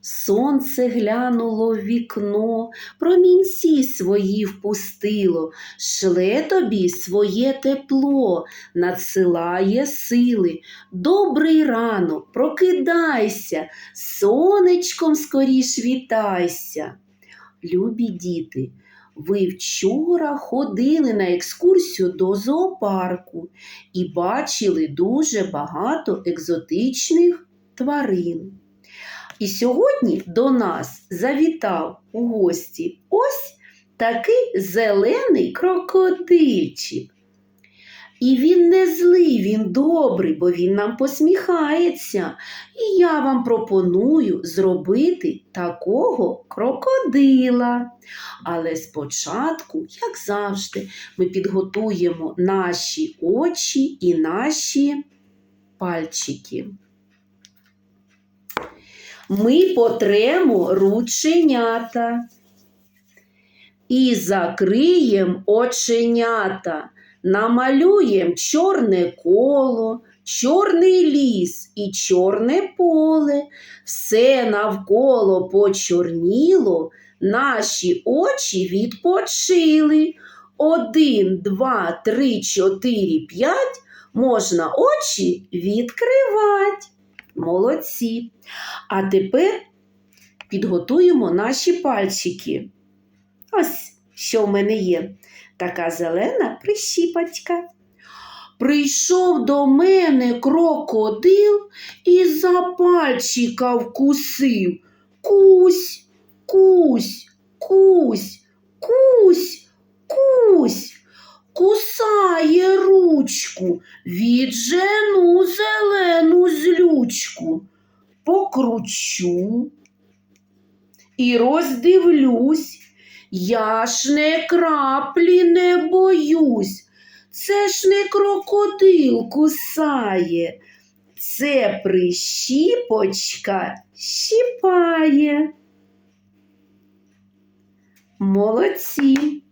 Сонце глянуло в вікно, промінці свої впустило, шле тобі своє тепло, надсилає сили. Добрий ранок, прокидайся, сонечком скоріш вітайся. Любі діти, ви вчора ходили на екскурсію до зоопарку і бачили дуже багато екзотичних тварин. І сьогодні до нас завітав у гості ось такий зелений крокодильчик. І він не злий, він добрий, бо він нам посміхається. І я вам пропоную зробити такого крокодила. Але спочатку, як завжди, ми підготуємо наші очі і наші пальчики. Ми потремо рученята і закриємо оченята, намалюємо чорне коло, чорний ліс і чорне поле. Все навколо почорніло, наші очі відпочили. Один, два, три, чотири, п'ять можна очі відкривати. Молодці. А тепер підготуємо наші пальчики. Ось що в мене є. Така зелена прищіпочка. Прийшов до мене крокодил і за пальчика вкусив. Кусь, кусь, кусь, кусь, кусь. Кусає ручку, віджену зелену злючку, покручу і роздивлюсь, я ж не краплі не боюсь. Це ж не крокодил кусає, це прищіпочка щіпає. Молодці.